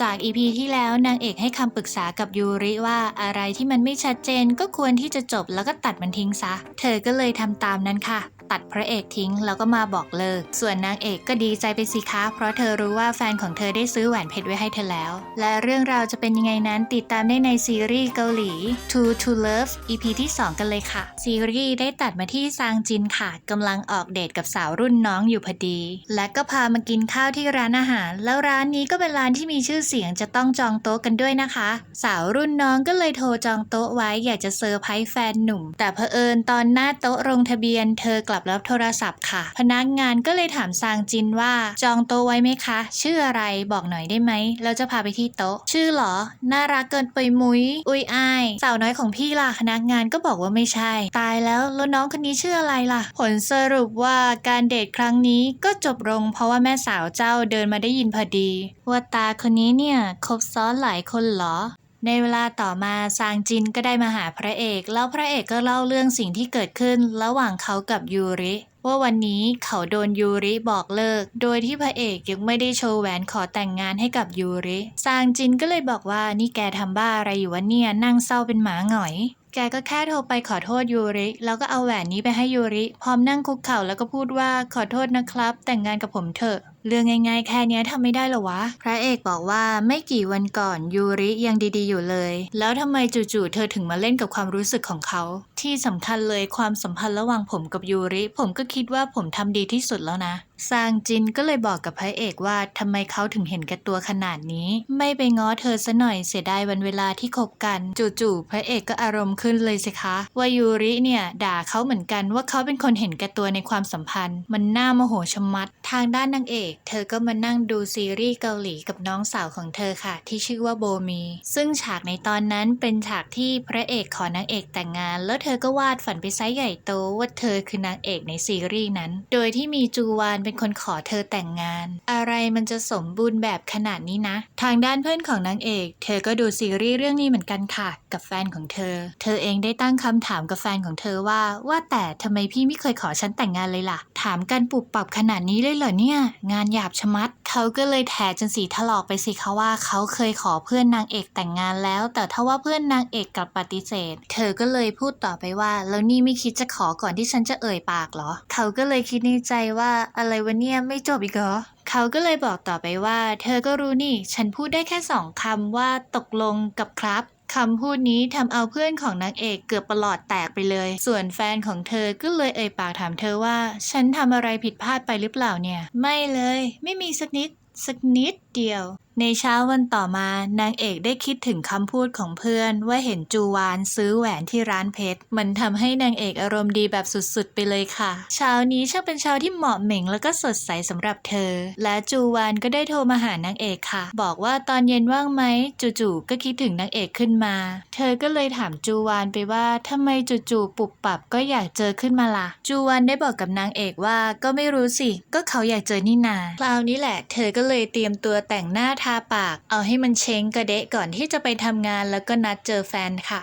จากอีพีที่แล้วนางเอกให้คำปรึกษากับยูริว่าอะไรที่มันไม่ชัดเจนก็ควรที่จะจบแล้วก็ตัดมันทิ้งซะ เธอก็เลยทำตามนั้นค่ะ ตัดพระเอกทิ้งแล้วก็มาบอกเลิก ส่วนนางเอกก็ดีใจไปสิคะ เพราะเธอรู้ว่าแฟนของเธอได้ซื้อแหวนเพชรไว้ให้เธอแล้ว และเรื่องราวจะเป็นยังไงนั้นติดตามได้ในซีรีส์เกาหลี Two to Love EP ที่ 2 กันเลยค่ะ ซีรีส์ได้ตัดมาที่ซางจินค่ะกำลังออกเดทกับสาวรุ่นน้องอยู่พอดี และก็พามากินข้าวที่ร้านอาหาร แล้วร้านนี้ก็เป็นร้านที่มีชื่อเสียงจะต้องจองโต๊ะกันด้วยนะคะ สาวรุ่นน้องก็เลยโทรจองโต๊ะไว้อยากจะเซอร์ไพรส์แฟนหนุ่ม แต่เผอิญตอนหน้าโต๊ะลงทะเบียนเธอกลับรับโทรศัพท์ค่ะ พนักงานก็เลยถามซางจินว่า จองโต๊ะไว้ไหมคะ ชื่ออะไรบอกหน่อยได้ไหมเราจะพาไปที่โต๊ะ ชื่อเหรอ น่ารักเกินไปมุ้ยอุยอายสาวน้อยของพี่ล่ะพนักงานก็บอกว่าไม่ใช่ ตายแล้วแล้วน้องคนนี้ชื่ออะไรล่ะ ผลสรุปว่าการเดทครั้งนี้ก็จบลง เพราะว่าแม่สาวเจ้าเดินมาได้ยินพอดี ว่าตาคนนี้เนี่ยคบซ้อนหลายคนเหรอ ในเวลาต่อมาซางจินก็ได้มาหาพระเอก แล้วพระเอกก็เล่าเรื่องสิ่งที่เกิดขึ้น ระหว่างเขากับยูริ ว่าวันนี้เขาโดนยูริบอกเลิก โดยที่พระเอกยังไม่ได้โชว์แหวนขอแต่งงานให้กับยูริซางจินก็เลยบอกว่านี่แกทำบ้าอะไรอยู่วะเนี่ยนั่งเศร้าเป็นหมาหงอย แกก็แค่โทรไปขอโทษยูริ แล้วก็เอาแหวนนี้ไปให้ยูริ พร้อมนั่งคุกเข่าแล้วก็พูดว่าขอโทษนะครับ แต่งงานกับผมเถอะ เรื่องง่ายๆแค่นี้ทำไม่ได้เหรอวะ พระเอกบอกว่าไม่กี่วันก่อนยูริยังดีๆอยู่เลย แล้วทำไมจู่ๆเธอถึงมาเล่นกับความรู้สึกของเขา ที่สำคัญเลยความสัมพันธ์ระหว่างผมกับยูริ ผมก็คิดว่าผมทำดีที่สุดแล้วนะ ซางจินก็เลยบอกกับพระเอกว่าทำไมเขาถึงเห็นแก่ตัวขนาดนี้ ไม่ไปง้อเธอซะหน่อยเสียดายวันเวลาที่คบกันจู่ๆพระเอกก็อารมณ์ขึ้นเลยสิคะว่ายูริเนี่ย ด่าเขาเหมือนกันว่าเขาเป็นคนเห็นแก่ตัวในความสัมพันธ์ มันน่าโมโหชะมัด ทางด้านนางเอก เธอก็มานั่งดูซีรีส์เกาหลีกับน้องสาวของเธอค่ะ ที่ชื่อว่าโบมี ซึ่งฉากในตอนนั้นเป็นฉากที่พระเอกขอนางเอกแต่งงาน แล้วเธอก็วาดฝันไปไซส์ใหญ่โตว่าเธอคือนางเอกในซีรีส์นั้น โดยที่มีจูวานเป็นคนขอเธอแต่งงาน อะไรมันจะสมบูรณ์แบบขนาดนี้นะ ทางด้านเพื่อนของนางเอก เธอก็ดูซีรีส์เรื่องนี้เหมือนกันค่ะ กับแฟนของเธอ เธอเองได้ตั้งคำถามกับแฟนของเธอว่า ว่าแต่ทำไมพี่ไม่เคยขอฉันแต่งงานเลยล่ะ ถามกันปุบปับขนาดนี้เลยเหรอเนี่ย งานหยาบชะมัด เขาก็เลยแถจนสีถลอกไปสิคะว่าเขาเคยขอเพื่อนนางเอกแต่งงานแล้ว แต่ถ้าว่าเพื่อนนางเอกกลับปฏิเสธ เธอก็เลยพูดต่อไปว่า แล้วนี่ไม่คิดจะขอก่อนที่ฉันจะเอ่ยปากเหรอ เขาก็เลยคิดในใจว่าอะไรวะเนี่ยไม่จบอีกเหรอ เขาก็เลยบอกต่อไปว่า เธอก็รู้นี่ ฉันพูดได้แค่สองคำว่าตกลงกับครับคำพูดนี้ทำเอาเพื่อนของนางเอกเกือบประหลอดแตกไปเลย ส่วนแฟนของเธอก็เลยเอ่ยปากถามเธอว่า ฉันทำอะไรผิดพลาดไปหรือเปล่าเนี่ย ไม่เลย ไม่มีสักนิด สักนิดเดียว ในเช้าวันต่อมานางเอกได้คิดถึงคำพูดของเพื่อนว่าเห็นจูวานซื้อแหวนที่ร้านเพชร มันทำให้นางเอกอารมณ์ดีแบบสุดๆ ไปเลยค่ะ เช้านี้ช่างเป็นเช้าที่เหมาะเหม่งแล้วก็สดใสสำหรับเธอ และจูวานก็ได้โทรมาหานางเอกค่ะ บอกว่าตอนเย็นว่างไหมจู่ๆก็คิดถึงนางเอกขึ้นมา เธอก็เลยถามจูวานไปว่าทำไมจู่ๆปุบปับก็อยากเจอขึ้นมาล่ะ จูวานได้บอกกับนางเอกว่าก็ไม่รู้สิ ก็เขาอยากเจอนี่นาคราวนี้แหละ เธอก็เลยเตรียมตัวแต่งหน้าทาปาก เอาให้มันเช้งกระเดะก่อนที่จะไปทำงานแล้วก็นัดเจอแฟนค่ะ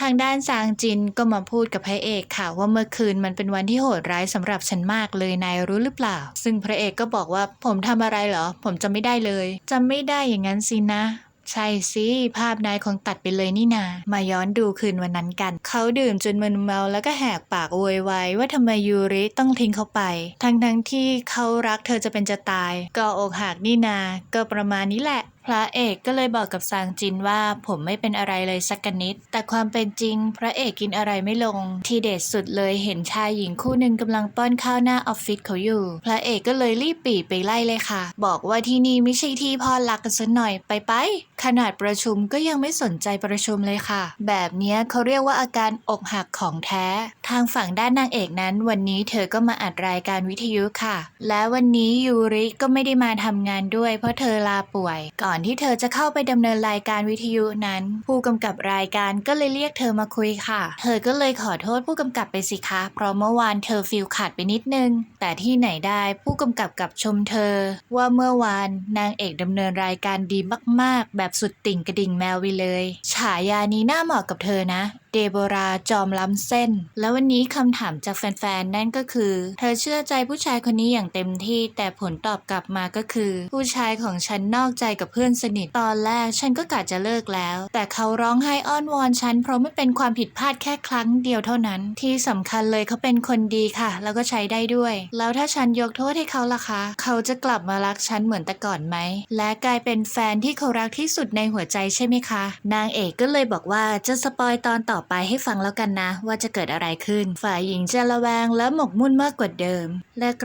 ทางด้านซางจินก็มาพูดกับพระเอกค่ะ ว่าเมื่อคืนมันเป็นวันที่โหดร้ายสำหรับฉันมากเลยนายรู้หรือเปล่า ซึ่งพระเอกก็บอกว่าผมทำอะไรเหรอ ผมจำไม่ได้เลยจำไม่ได้อย่างนั้นสินะ ใช่สิภาพนายคงตัดไปเลยนี่นา มาย้อนดูคืนวันนั้นกัน เขาดื่มจนมึนเมาแล้วก็แหกปากโวยวายว่าทำไมยูริต้องทิ้งเขาไป ทั้งทั้งๆที่เขารักเธอจะเป็นจะตาย ก็อกหักนี่นา ก็ประมาณนี้แหละ ระเอกก็เลยบอกกับซางจินว่าผมไม่เป็นอะไรเลยสักกนิด แต่ความเป็นจริง พระเอกกินอะไรไม่ลง ทีเด็ดสุดเลยเห็นชายหญิงคู่หนึ่งกำลังป้อนข้าวหน้าออฟฟิศเขาอยู่ พระเอกก็เลยรีบปีไปไล่เลยค่ะ บอกว่าที่นี่ไม่ใช่ที่พ่อรักกันสักหน่อยไปไปขนาดประชุมก็ยังไม่สนใจประชุมเลยค่ะ แบบนี้เขาเรียกว่าอาการอกหักของแท้ ทางฝั่งด้านนางเอกนั้น วันนี้เธอก็มาอัดรายการวิทยุค่ะ และวันนี้ยูริก็ไม่ได้มาทำงานด้วยเพราะเธอลาป่วยก่อนที่เธอจะเข้าไปดำเนินรายการวิทยุนั้น ผู้กำกับรายการก็เลยเรียกเธอมาคุยค่ะ เธอก็เลยขอโทษผู้กำกับไปสิคะ เพราะเมื่อวานเธอฟิลขาดไปนิดนึง แต่ที่ไหนได้ผู้กำกับกับชมเธอ ว่าเมื่อวานนางเอกดำเนินรายการดีมาก ๆ แบบสุดติ่งกระดิ่งแมวไปเลย ฉายานี้น่าเหมาะกับเธอนะ เดโบราจอมล้ำเส้น แล้ววันนี้คำถามจากแฟนๆ นั่นก็คือ เธอเชื่อใจผู้ชายคนนี้อย่างเต็มที่ แต่ผลตอบกลับมาก็คือ ผู้ชายของฉันนอกใจกับเพื่อนสนิท ตอนแรกฉันก็กะจะเลิกแล้ว แต่เขาร้องไห้อ้อนวอนฉัน เพราะไม่เป็นความผิดพลาดแค่ครั้งเดียวเท่านั้น ที่สำคัญเลยเขาเป็นคนดีค่ะ แล้วก็ใช้ได้ด้วย แล้วถ้าฉันยกโทษให้เขาล่ะคะ เขาจะกลับมารักฉันเหมือนแต่ก่อนไหม และกลายเป็นแฟนที่เขารักที่สุดในหัวใจใช่ไหมคะ นางเอกก็เลยบอกว่าจะสปอยตอนต่อไปให้ฟังแล้วกันนะ ว่าจะเกิดอะไรขึ้น ฝ่ายหญิงจะระแวงและหมกมุ่นมากกว่าเดิม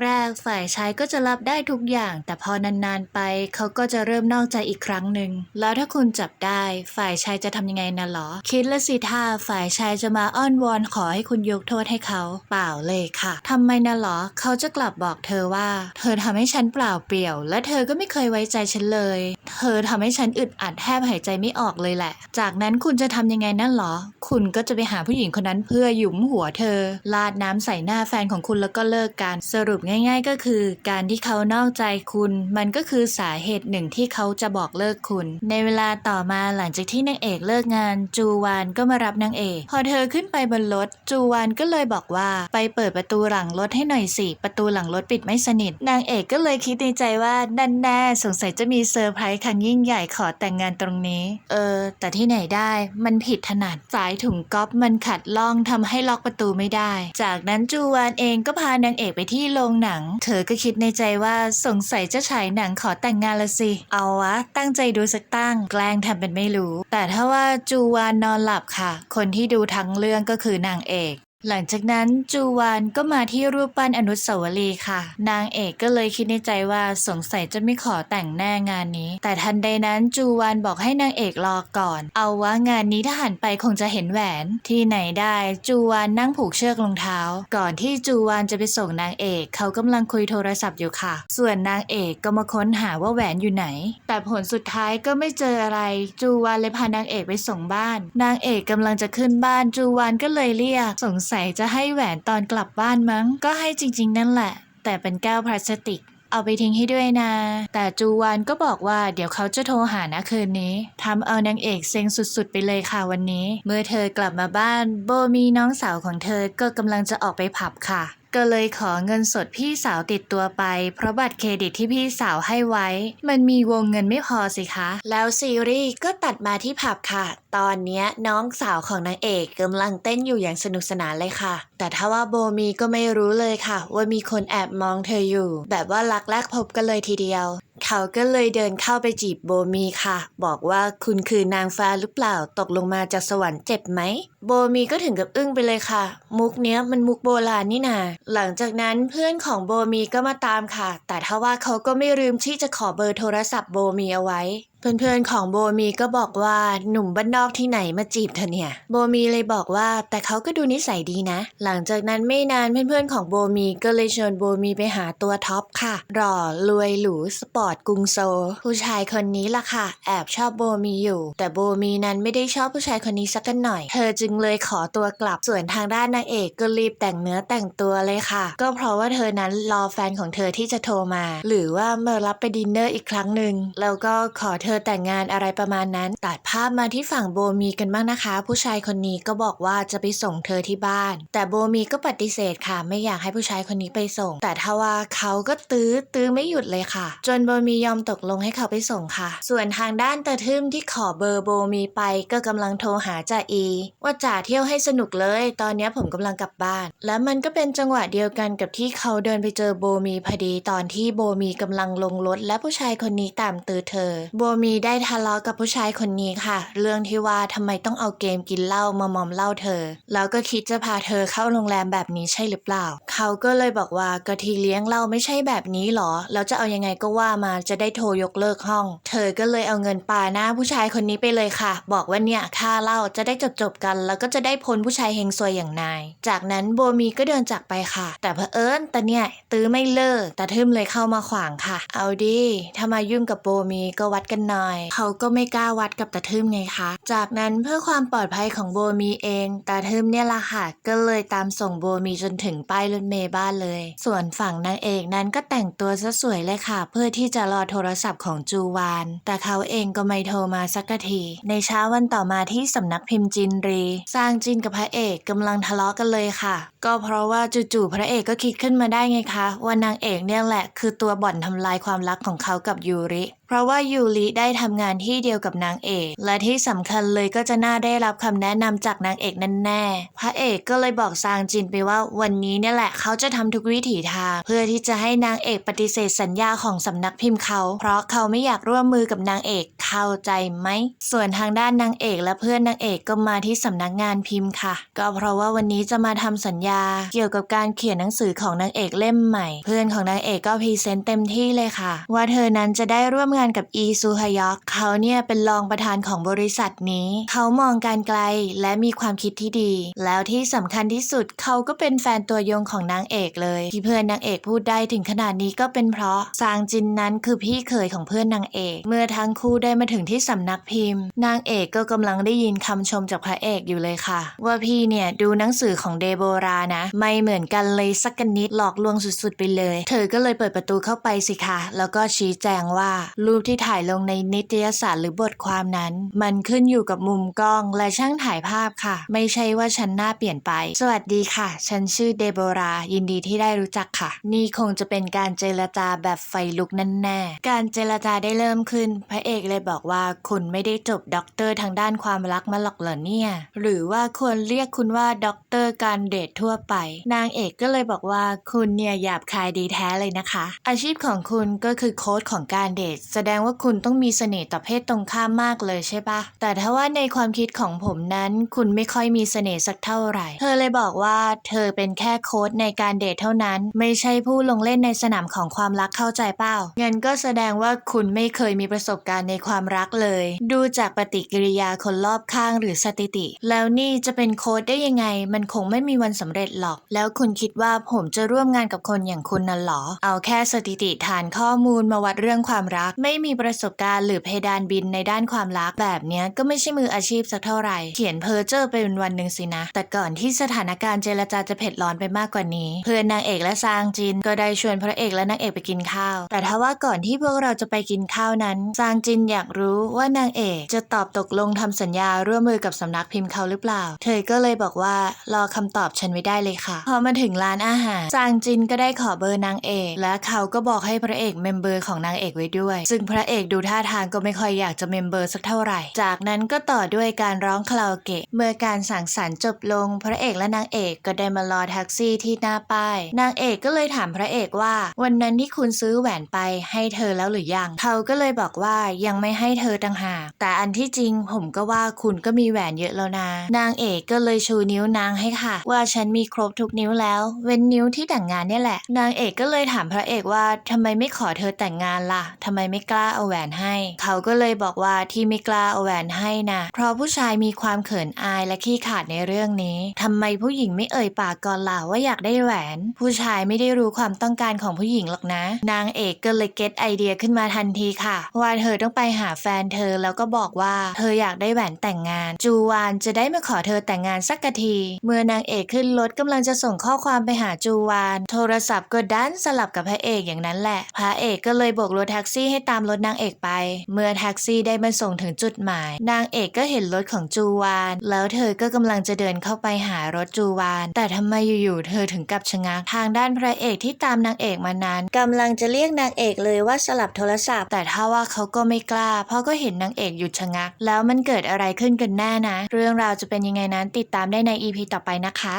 แรกๆฝ่ายชายก็จะรับได้ทุกอย่าง แต่พอนานๆไปเขาก็จะเริ่มนอกใจอีกครั้งหนึ่ง แล้วถ้าคุณจับได้ ฝ่ายชายจะทำยังไงนะหรอ คิดละสิท่าฝ่ายชายจะมาอ้อนวอนขอให้คุณยกโทษให้เขา เปล่าเลยค่ะทำไมนะหรอ เขาจะกลับบอกเธอว่า เธอทำให้ฉันเปล่าเปลี่ยว และเธอก็ไม่เคยไว้ใจฉันเลย เธอทำให้ฉันอึดอัดแทบหายใจไม่ออกเลยแหละ จากนั้นคุณจะทำยังไงนั่นหรอ คุณก็จะไปหาผู้หญิงคนนั้นเพื่อหยุมหัวเธอ ลาดน้ำใส่หน้าแฟนของคุณแล้วก็เลิกกัน สรุปง่าย ๆ ก็คือ การที่เขานอกใจคุณ มันก็คือสาเหตุหนึ่งที่เขาจะบอกเลิกคุณ ในเวลาต่อมาหลังจากที่นางเอกเลิกงาน จูวานก็มารับนางเอก พอเธอขึ้นไปบนรถ จูวานก็เลยบอกว่า ไปเปิดประตูหลังรถให้หน่อยสิ ประตูหลังรถปิดไม่สนิท นางเอกก็เลยคิดในใจว่าดันแน่สงสัยจะมีเซอร์ไพรส์ครั้งยิ่งใหญ่ขอแต่งงานตรงนี้ เออ แต่ที่ไหนได้ มันผิดถนัดสายถุงก๊อปมันขัดล่องทำให้ล็อกประตูไม่ได้ จากนั้นจูวานเองก็พานางเอกไปที่โรงหนัง เธอก็คิดในใจว่าสงสัยจะฉายหนังขอแต่งงานละสิ เอาวะ ตั้งใจดูสักตั้ง แกล้งทำเป็นไม่รู้ แต่ถ้าว่าจูวานนอนหลับค่ะ คนที่ดูทั้งเรื่องก็คือนางเอก หลังจากนั้นจูวานก็มาที่รูปปั้นอนุสาวรีย์ค่ะ นางเอกก็เลยคิดในใจว่าสงสัยจะไม่ขอแต่งแน่งานนี้ แต่ทันใดนั้นจูวานบอกให้นางเอกรอก่อน เอาว่างานนี้ถ้าหันไปคงจะเห็นแหวนที่ไหนได้จูวานนั่งผูกเชือกรองเท้า ก่อนที่จูวานจะไปส่งนางเอก เขากำลังคุยโทรศัพท์อยู่ค่ะ ส่วนนางเอกก็มาค้นหาว่าแหวนอยู่ไหน แต่ผลสุดท้ายก็ไม่เจออะไร จูวานเลยพานางเอกไปส่งบ้าน นางเอกกำลังจะขึ้นบ้านจูวานก็เลยเรียกสงสัยสัยจะให้แหวนตอนกลับบ้านมั้ง ก็ให้จริง ๆ นั่นแหละ แต่เป็นแก้วพลาสติก เอาไปทิ้งให้ด้วยนะ แต่จูวานก็บอกว่าเดี๋ยวเขาจะโทรหานะคืนนี้ทำเอานางเอกเซ็งสุดๆ ไปเลยค่ะวันนี้ เมื่อเธอกลับมาบ้าน โบมีน้องสาวของเธอก็กำลังจะออกไปผับค่ะ ก็เลยขอเงินสดพี่สาวติดตัวไป เพราะบัตรเครดิตที่พี่สาวให้ไว้ มันมีวงเงินไม่พอสิคะ แล้วซีรีส์ก็ตัดมาที่ผับค่ะ ตอนเนี้ยน้องสาวของนางเอกกำลังเต้นอยู่อย่างสนุกสนานเลยค่ะ แต่ถ้าว่าโบมีก็ไม่รู้เลยค่ะ ว่ามีคนแอบมองเธออยู่ แบบว่ารักแรกพบกันเลยทีเดียว เขาก็เลยเดินเข้าไปจีบโบมีค่ะ บอกว่าคุณคือนางฟ้าหรือเปล่าตกลงมาจากสวรรค์เจ็บไหม โบมีก็ถึงกับอึ้งไปเลยค่ะ มุกเนี้ยมันมุกโบราณนี่นา หลังจากนั้นเพื่อนของโบมีก็มาตามค่ะ แต่ทว่าเขาก็ไม่ลืมที่จะขอเบอร์โทรศัพท์โบมีเอาไว้ เพื่อนๆของโบมีก็บอกว่าหนุ่มบ้านนอกที่ไหนมาจีบเธอเนี่ย โบมีเลยบอกว่าแต่เขาก็ดูนิสัยดีนะ หลังจากนั้นไม่นานเพื่อนๆของโบมีก็เลยชวนโบมีไปหาตัวท็อปค่ะหล่อรวยหรูสปอร์ตกรุงโซลผู้ชายคนนี้ล่ะค่ะ แอบชอบโบมีอยู่ แต่โบมีนั้นไม่ได้ชอบผู้ชายคนนี้สักกันหน่อย เธอจึงเลยขอตัวกลับส่วนทางด้านนางเอกก็รีบแต่งเนื้อแต่งตัวเลยค่ะ ก็เพราะว่าเธอนั้นรอแฟนของเธอที่จะโทรมา หรือว่ามารับไปดินเนอร์อีกครั้งหนึ่งแล้วก็ขอเธอแต่งงานอะไรประมาณนั้น ตัดภาพมาที่ฝั่งโบมีกันบ้างนะคะ ผู้ชายคนนี้ก็บอกว่าจะไปส่งเธอที่บ้าน แต่โบมีก็ปฏิเสธค่ะ ไม่อยากให้ผู้ชายคนนี้ไปส่ง แต่ถ้าว่าเขาก็ตื้อตื้อไม่หยุดเลยค่ะ จนโบมียอมตกลงให้เขาไปส่งค่ะ ส่วนทางด้านตาทึมที่ขอเบอร์โบมีไปก็กำลังโทรหาจ่าอี ว่าจ่าเที่ยวให้สนุกเลย ตอนนี้ผมกำลังกลับบ้าน และมันก็เป็นจังหวะเดียวกันกับที่เขาเดินไปเจอโบมีพอดีตอนที่โบมีกำลังลงรถและผู้ชายคนนี้ตามตือเธอ โบมีีได้ทะเลาะกับผู้ชายคนนี้ค่ะ เรื่องที่ว่าทำไมต้องเอาเกมกินเหล้ามามอมเหล้าเธอ แล้วก็คิดจะพาเธอเข้าโรงแรมแบบนี้ใช่หรือเปล่า เขาก็เลยบอกว่าก็ทีเลี้ยงเราไม่ใช่แบบนี้หรอ แล้วจะเอายังไงก็ว่ามาจะได้โทรยกเลิกห้อง เธอก็เลยเอาเงินปาหน้าผู้ชายคนนี้ไปเลยค่ะ บอกว่าเนี่ยค่าเหล้าจะได้จบจบกัน แล้วก็จะได้พ้นผู้ชายเฮงซวยอย่างนาย จากนั้นโบมีก็เดินจากไปค่ะ แต่เผอิญแต่เนี่ยตื้อไม่เลิกแต่ทึมเลยเข้ามาขวางค่ะ เอาดิถ้ามายุ่งกับโบมีก็วัดกันหน่อย เขาก็ไม่กล้าวัดกับตาทึมไงคะ จากนั้นเพื่อความปลอดภัยของโบมีเองตาทึมเนี่ยละค่ะก็เลยตามส่งโบมีจนถึงป้ายรถเมย์บ้านเลย ส่วนฝั่งนางเอกนั้นก็แต่งตัวซะสวยเลยค่ะ เพื่อที่จะรอโทรศัพท์ของจูวาน แต่เขาเองก็ไม่โทรมาสักที ในเช้าวันต่อมาที่สำนักพิมพ์จินรี สร้างจินกับพระเอกกำลังทะเลาะกันเลยค่ะ ก็เพราะว่าจู่ๆพระเอกก็คิดขึ้นมาได้ไงคะ ว่านางเอกเนี่ยแหละ คือตัวบ่อนทำลายความรักของเขากับยูริ เพราะว่ายูริได้ทำงานที่เดียวกับนางเอก และที่สำคัญเลยก็จะน่าได้รับคำแนะนำจากนางเอกนั่นแน่ พระเอกก็เลยบอกซางจินไปว่าวันนี้เนี่ยแหละเขาจะทำทุกวิถีทาง เพื่อที่จะให้นางเอกปฏิเสธสัญญาของสำนักพิมพ์เขา เพราะเขาไม่อยากร่วมมือกับนางเอกเข้าใจไหม ส่วนทางด้านนางเอกและเพื่อนนางเอกก็มาที่สำนักงานพิมพ์ค่ะ ก็เพราะว่าวันนี้จะมาทำสัญญาเกี่ยวกับการเขียนหนังสือของนางเอกเล่มใหม่ เพื่อนของนางเอกก็พรีเซนต์เต็มที่เลยค่ะ ว่าเธอนั้นจะได้ร่วมงานกับอีซูฮยอกเขาเนี่ยเป็นรองประธานของบริษัทนี้ เขามองการไกลและมีความคิดที่ดี แล้วที่สำคัญที่สุดเขาก็เป็นแฟนตัวยงของนางเอกเลย ที่เพื่อนนางเอกพูดได้ถึงขนาดนี้ก็เป็นเพราะซางจินนั้นคือพี่เขยของเพื่อนนางเอก เมื่อทั้งคู่ได้มาถึงที่สำนักพิมพ์ นางเอกก็กำลังได้ยินคำชมจากพระเอกอยู่เลยค่ะ ว่าพี่เนี่ยดูหนังสือของเดโบรานะ ไม่เหมือนกันเลยสักนิดหลอกลวงสุดๆไปเลย เธอก็เลยเปิดประตูเข้าไปสิคะ แล้วก็ชี้แจงว่า รูปที่ถ่ายลงในนิตยสารหรือบทความนั้น มันขึ้นอยู่กับมุมกล้องและช่างถ่ายภาพค่ะ ไม่ใช่ว่าฉันหน้าเปลี่ยนไป สวัสดีค่ะ ฉันชื่อเดโบรา ยินดีที่ได้รู้จักค่ะ นี่คงจะเป็นการเจรจาแบบไฟลุกนั่นแน่ การเจรจาได้เริ่มขึ้น พระเอกเลยบอกว่าคุณไม่ได้จบด็อกเตอร์ทางด้านความรักมาหรอกเหรอเนี่ย หรือว่าควรเรียกคุณว่าด็อกเตอร์การเดททัวไป นางเอกก็เลยบอกว่าคุณเนี่ยหยาบคายดีแท้เลยนะคะ อาชีพของคุณก็คือโค้ดของการเดท แสดงว่าคุณต้องมีเสน่ห์ต่อเพศตรงข้ามมากเลยใช่ปะแต่ถ้าว่าในความคิดของผมนั้น คุณไม่ค่อยมีเสน่ห์สักเท่าไหร่ เธอเลยบอกว่าเธอเป็นแค่โค้ดในการเดทเท่านั้น ไม่ใช่ผู้ลงเล่นในสนามของความรักเข้าใจเปล่างั้นก็แสดงว่าคุณไม่เคยมีประสบการณ์ในความรักเลย ดูจากปฏิกิริยาคนรอบข้างหรือสถิติ แล้วนี่จะเป็นโค้ดได้ยังไง มันคงไม่มีวันสำเร็จหรอก แล้วคุณคิดว่าผมจะร่วมงานกับคนอย่างคุณน่ะหรอ เอาแค่สถิติฐานข้อมูลมาวัดเรื่องความรัก ไม่มีประสบการณ์หรือเพดานบินในด้านความรักแบบเนี้ยก็ไม่ใช่มืออาชีพสักเท่าไหร่ เขียนเพอเจอร์ไปวันวันหนึ่งสินะ แต่ก่อนที่สถานการณ์เจรจาจะเผ็ดร้อนไปมากกว่านี้ เพื่อนนางเอกและซางจินก็ได้ชวนพระเอกและนางเอกไปกินข้าว แต่ถ้าว่าก่อนที่พวกเราจะไปกินข้าวนั้น ซางจินอยากรู้ว่านางเอกจะตอบตกลงทำสัญญาร่วมมือกับสำนักพิมพ์เขาหรือเปล่า เธอก็เลยบอกว่ารอคำตอบฉันไว้ได้เลยค่ะ พอมาถึงร้านอาหารซางจินก็ได้ขอเบอร์นางเอก และเขาก็บอกให้พระเอกเมมเบอร์ของนางเอกไว้ด้วย ซึ่งพระเอกดูท่าทางก็ไม่ค่อยอยากจะเมมเบอร์สักเท่าไหร่ จากนั้นก็ต่อด้วยการร้องคาราโอเกะ เมื่อการสั่งสรรค์จบลง พระเอกและนางเอกก็ได้มารอแท็กซี่ที่หน้าป้าย นางเอกก็เลยถามพระเอกว่า วันนั้นที่คุณซื้อแหวนไปให้เธอแล้วหรือยัง เขาก็เลยบอกว่ายังไม่ให้เธอต่างหาก แต่อันที่จริงผมก็ว่าคุณก็มีแหวนเยอะแล้วนะ นางเอกก็เลยชูนิ้วนางให้ค่ะ ว่าฉันมีครบทุกนิ้วแล้ว เว้นนิ้วที่แต่งงานเนี่ยแหละ นางเอกก็เลยถามพระเอกว่าทำไมไม่ขอเธอแต่งงานล่ะทำไมไม่กล้าเอาแหวนให้ เขาก็เลยบอกว่าที่ไม่กล้าเอาแหวนให้นะเพราะผู้ชายมีความเขินอายและขี้ขาดในเรื่องนี้ทำไมผู้หญิงไม่เอ่ยปากก่อนล่ะว่าอยากได้แหวน ผู้ชายไม่ได้รู้ความต้องการของผู้หญิงหรอกนะ นางเอกก็เลยเก็ตไอเดียขึ้นมาทันทีค่ะ ว่าเธอต้องไปหาแฟนเธอแล้วก็บอกว่าเธออยากได้แหวนแต่งงาน จูวานจะได้มาขอเธอแต่งงานสักที เมื่อนางเอกขึ้นรถกำลังจะส่งข้อความไปหาจูวาน โทรศัพท์ก็ดันสลับกับพระเอกอย่างนั้นแหละ พระเอกก็เลยโบกรถแท็กซี่ให้ตามรถนางเอกไป เมื่อแท็กซี่ได้มาส่งถึงจุดหมาย นางเอกก็เห็นรถของจูวาน แล้วเธอก็กำลังจะเดินเข้าไปหารถจูวาน แต่ทำไมอยู่ๆเธอถึงกับชะงักทางด้านพระเอกที่ตามนางเอกมานานกำลังจะเรียกนางเอกเลยว่าสลับโทรศัพท์ แต่ถ้าว่าเขาก็ไม่กล้า เพราะก็เห็นนางเอกหยุดชะงัก แล้วมันเกิดอะไรขึ้นกันแน่นะ เรื่องราวจะเป็นยังไงนั้นติดตามได้ใน EP ต่อไปนะคะ